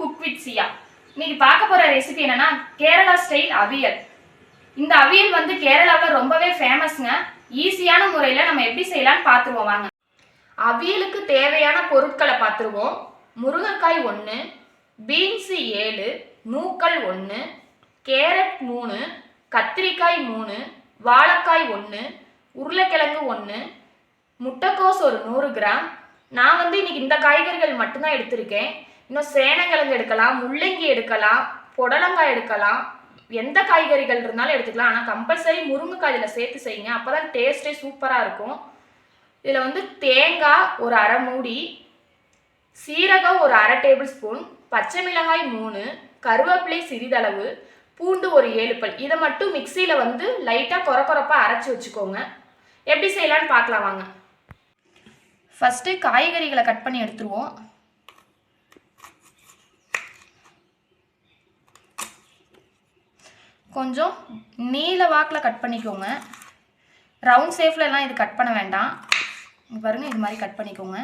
Cook with சியா இன்னைக்கு பார்க்க போற ரெசிபி என்னன்னா கேரளா ஸ்டைல் அவியல் இந்த அவியல் வந்து கேரளாவில் ரொம்பவே ஃபேமஸ்ங்க ஈஸியான முறையில் நம்ம எப்படி செய்யலாம்னு பார்த்துருவோம் வாங்க. அவியலுக்கு தேவையான பொருட்களை பார்த்துருவோம். முருங்கைக்காய் ஒன்று பீன்ஸு ஏழு நூக்கல் ஒன்று கேரட் மூணு கத்திரிக்காய் மூணு வாழைக்காய் ஒன்று உருளைக்கிழங்கு ஒன்று முட்டைக்கோஸ் ஒரு நூறு கிராம். நான் வந்து இன்னைக்கு இந்த காய்கறிகள் மட்டும்தான் எடுத்திருக்கேன். இன்னும் சேனங்கிழங்கு எடுக்கலாம் முள்ளங்கி எடுக்கலாம் புடலங்காய் எடுக்கலாம். எந்த காய்கறிகள் இருந்தாலும் எடுத்துக்கலாம். ஆனால் கம்பல்சரி முருங்கைக்காய் இதில் சேர்த்து செய்யுங்க. அப்போ தான் டேஸ்ட்டே சூப்பராக இருக்கும். இதில் வந்து தேங்காய் ஒரு அரை மூடி சீரகம் ஒரு அரை டேபிள் ஸ்பூன் பச்சை மிளகாய் மூணு கருவேப்பிலை சிறிதளவு பூண்டு ஒரு ஏழு பல். இதை மட்டும் மிக்சியில் வந்து லைட்டாக கொர கொரப்பாக அரைச்சி வச்சுக்கோங்க. எப்படி செய்யலான்னு பார்க்கலாம் வாங்க. ஃபஸ்ட்டு காய்கறிகளை கட் பண்ணி எடுத்துருவோம். கொஞ்சம் நீல வாக்கில் கட் பண்ணிக்கோங்க. ரவுண்ட் ஷேப்லலாம் இது கட் பண்ண வேண்டாம். பாருங்கள் பாருங்க இது மாதிரி கட் பண்ணிக்கோங்க.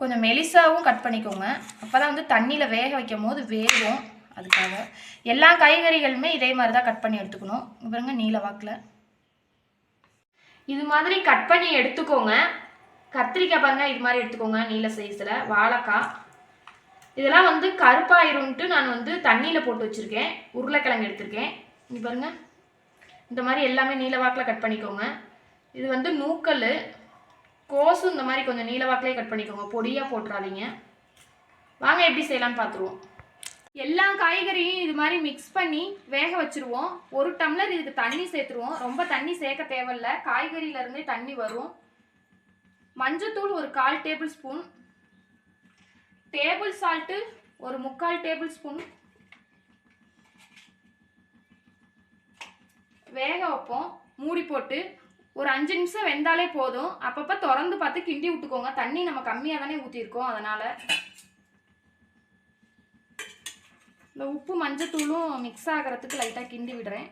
கொஞ்சம் மெலிசாவும் கட் பண்ணிக்கோங்க. அப்போ தான் வந்து தண்ணியில் வேக வைக்கும் போது வேகும் அதுக்காக. எல்லா காய்கறிகளுமே இதே மாதிரி தான் கட் பண்ணி எடுத்துக்கணும். பாருங்க நீல வாக்கில். இது மாதிரி கட் பண்ணி எடுத்துக்கோங்க. கத்திரிக்காய் பாருங்க இது மாதிரி எடுத்துக்கோங்க நீல சைஸில் வாழைக்காய். இதெல்லாம் வந்து கருப்பாயிரும்ட்டு நான் வந்து தண்ணியில் போட்டு வச்சுருக்கேன். உருளைக்கிழங்கு எடுத்திருக்கேன். இங்கே பாருங்கள் இந்த மாதிரி எல்லாமே நீலவாக்கில் கட் பண்ணிக்கோங்க. இது வந்து நூக்கல் கோஸும் இந்த மாதிரி கொஞ்சம் நீலவாக்கிலே கட் பண்ணிக்கோங்க. பொடியாக போட்டுறாதீங்க. வாங்க எப்படி செய்யலாம்னு பார்த்துருவோம் எல்லா காய்கறியும் இது மாதிரி மிக்ஸ் பண்ணி வேக வச்சிருவோம். ஒரு டம்ளர் இதுக்கு தண்ணி சேர்த்துருவோம். ரொம்ப தண்ணி சேர்க்க தேவையில்ல. காய்கறியிலேருந்தே தண்ணி வரும். மஞ்சத்தூள் ஒரு கால் டேபிள் ஸ்பூன். டேபிள் சால்ட்டு ஒரு முக்கால் டேபிள் ஸ்பூன். வேக வைப்போம். மூடி போட்டு ஒரு அஞ்சு நிமிஷம் வெந்தாலே போதும். அப்பப்போ திறந்து பார்த்து கிண்டி விட்டுக்கோங்க. தண்ணி நம்ம கம்மியாக தானே ஊற்றிருக்கோம் அதனால். இந்த உப்பு மஞ்சத்தூளும் மிக்ஸ் ஆகிறதுக்கு லைட்டாக கிண்டி விடுறேன்.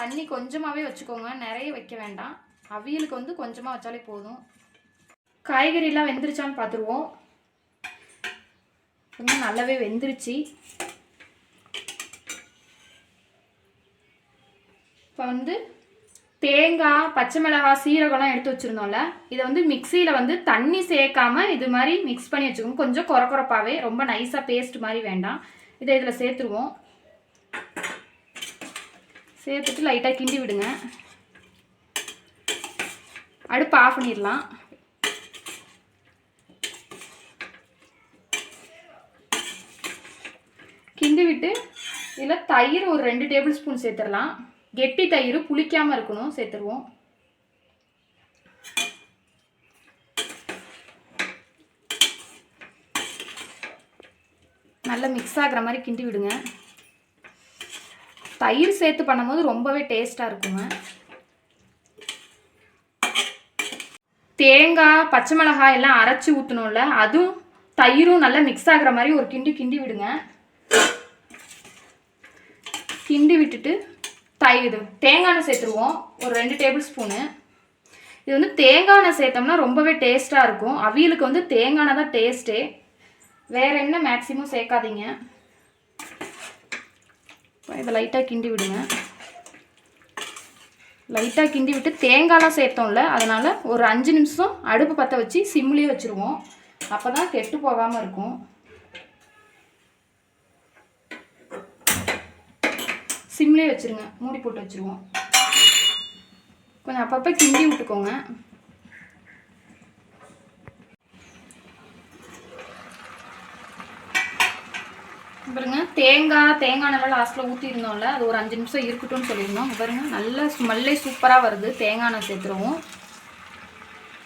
தண்ணி கொஞ்சமாகவே வச்சுக்கோங்க. நிறைய வைக்க வேண்டாம். அவியலுக்கு வந்து கொஞ்சமாக வச்சாலே போதும். காய்கறிலாம் வெந்துருச்சான்னு பார்த்துருவோம் இன்னும் நல்லாவே வெந்துருச்சு. இப்போ வந்து தேங்காய் பச்சை மிளகாய் சீரகம்லாம் எடுத்து வச்சுருந்தோம்ல இதை வந்து மிக்சியில் வந்து தண்ணி சேர்க்காம இது மாதிரி மிக்ஸ் பண்ணி வச்சுக்கோங்க. கொஞ்சம் குறக்குறப்பாகவே ரொம்ப நைஸாக பேஸ்ட் மாதிரி வேண்டாம். இதை இதில் சேர்த்துருவோம். சேர்த்துட்டு லைட்டாக கிண்டி விடுங்க. அடுப்பு ஆஃப் பண்ணிடலாம். சேர்த்துட்டு இதில் தயிர் ஒரு ரெண்டு டேபிள் ஸ்பூன் சேர்த்துடலாம். கெட்டி தயிர் புளிக்காமல் இருக்கணும் சேர்த்துருவோம். நல்லா மிக்ஸ் ஆகுற மாதிரி கிண்டி விடுங்க. தயிர் சேர்த்து பண்ணும்போது ரொம்பவே டேஸ்ட்டாக இருக்குங்க. தேங்காய் பச்சை மிளகாய் எல்லாம் அரைச்சி ஊற்றணும்ல அதுவும் தயிரும் நல்லா மிக்ஸ் ஆகுற மாதிரி ஒரு கிண்டி கிண்டி விடுங்க. கிண்டி விட்டுட்டு தை இது. தேங்காய் எண்ணெய் சேர்த்துருவோம். ஒரு ரெண்டு டேபிள் ஸ்பூனு. இது வந்து தேங்காய் எண்ணெய் சேர்த்தோம்னா ரொம்பவே டேஸ்ட்டாக இருக்கும். அவியலுக்கு வந்து தேங்காய் எண்ணெய் தான் டேஸ்ட்டே. வேறு என்ன மேக்ஸிமம் சேர்க்காதீங்க. இப்போ இதை லைட்டாக கிண்டி விடுங்க. லைட்டாக கிண்டி விட்டு தேங்காய்லாம் சேர்த்தோம்ல அதனால் ஒரு அஞ்சு நிமிஷம் அடுப்பு பற்ற வச்சு சிம்லேயே வச்சுருவோம். அப்போ தான் கெட்டு போகாமல் இருக்கும். சிம்லேயே வச்சுருங்க. மூடி போட்டு வச்சுருவோம். கொஞ்சம் அப்பப்போ கிண்டி விட்டுக்கோங்க. பாருங்க தேங்காய் தேங்காய் நல்லா லாஸ்ட்டில் ஊற்றிருந்தோம்ல அது ஒரு அஞ்சு நிமிஷம் இருக்கட்டும்னு சொல்லியிருந்தோம். பாருங்க நல்ல ஸ்மெல்லே சூப்பராக வருது. தேங்காய் எண்ணெய் சேர்த்துருவோம்.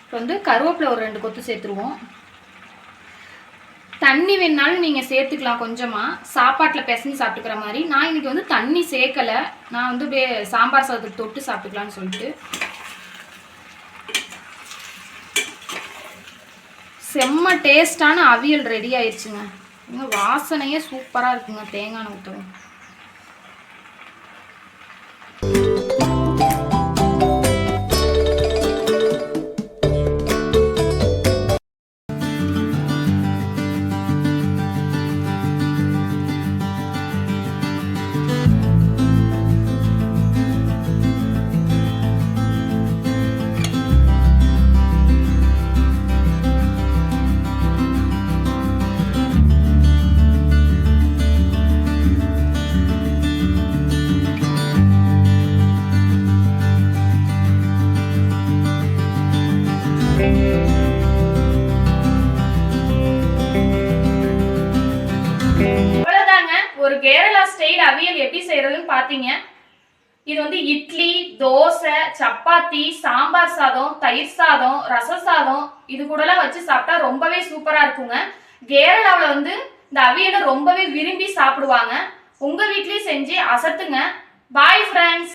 இப்போ வந்து கருவேப்பிலை ஒரு ரெண்டு கொத்து சேர்த்துருவோம். தண்ணி வேணாலும் நீங்கள் சேர்த்துக்கலாம் கொஞ்சமாக சாப்பாட்டில் பிசைஞ்சு சாப்பிட்டுக்கிற மாதிரி. நான் இன்னைக்கு வந்து தண்ணி சேர்க்கலை. நான் வந்து அப்படியே சாம்பார் சாதத்துக்கு தொட்டு சாப்பிட்டுக்கலான்னு சொல்லிட்டு. செம்ம டேஸ்டான அவியல் ரெடி ஆயிடுச்சுங்க இன்னும் வாசனையே சூப்பராக இருக்குங்க. தேங்காய் நீங்கள் அவியல் எப்படி செய்யறதுன்னு பார்த்தீங்க இது வந்து இட்லி தோசை சப்பாத்தி சாம்பார் சாதம் தயிர் சாதம் ரச சாதம் இது கூடலாம் வச்சு சாப்பிட்டா ரொம்பவே சூப்பரா இருக்குங்க. கேரளாவில் வந்து இந்த அவியலை ரொம்பவே விரும்பி சாப்பிடுவாங்க. உங்க வீட்லயும் செஞ்சு அசத்துங்க. Bye friends